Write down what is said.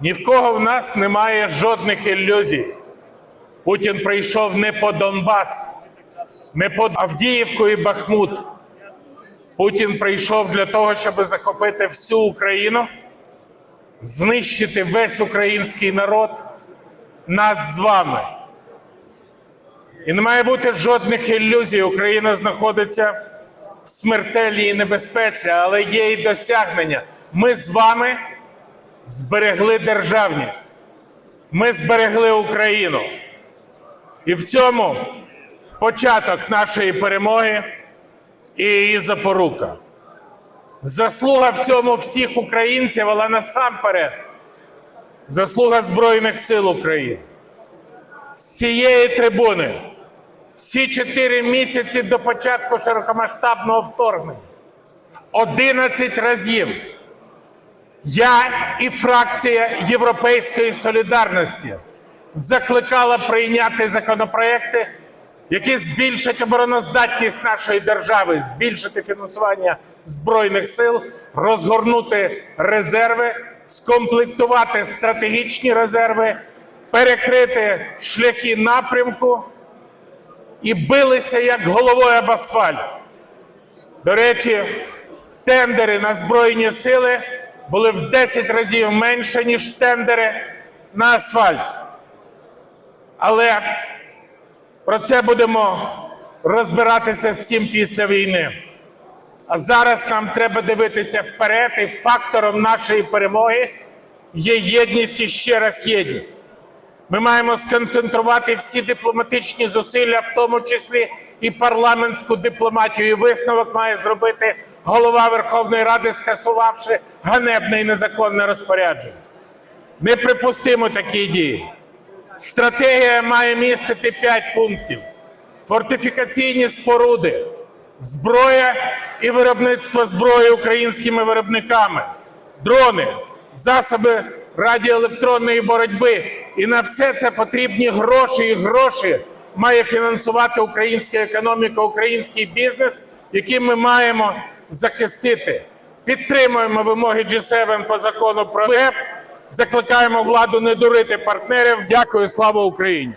Ні в кого в нас немає жодних ілюзій. Путін прийшов не по Донбас, не по Авдіївку і Бахмут. Путін прийшов для того, щоб захопити всю Україну, знищити весь український народ, нас з вами. І не має бути жодних ілюзій. Україна знаходиться в смертельній небезпеці, але є і досягнення. Ми з вами зберегли державність. Ми зберегли Україну. І в цьому початок нашої перемоги і її запорука. Заслуга в цьому всіх українців, але насамперед заслуга Збройних сил України. З цієї трибуни всі чотири місяці до початку широкомасштабного вторгнення 11 разів я і фракція Європейської солідарності закликала прийняти законопроекти, які збільшать обороноздатність нашої держави, збільшити фінансування збройних сил, розгорнути резерви, скомплектувати стратегічні резерви, перекрити шляхи напрямку і билися як головою об асфальт. До речі, тендери на збройні сили були в 10 разів менше, ніж тендери на асфальт. Але про це будемо розбиратися з цим після війни. А зараз нам треба дивитися вперед, і фактором нашої перемоги є єдність і ще раз єдність. Ми маємо сконцентрувати всі дипломатичні зусилля, в тому числі і парламентську дипломатію. І висновок має зробити голова Верховної Ради, скасувавши ганебне і незаконне розпорядження. Неприпустимо такі дії. Стратегія має містити п'ять пунктів: фортифікаційні споруди, зброя і виробництво зброї українськими виробниками, дрони, засоби радіоелектронної боротьби. І на все це потрібні гроші. І гроші має фінансувати українська економіка, український бізнес, який ми маємо захистити. Підтримуємо вимоги G7 по закону про ГЕП. Закликаємо владу не дурити партнерів. Дякую, слава Україні!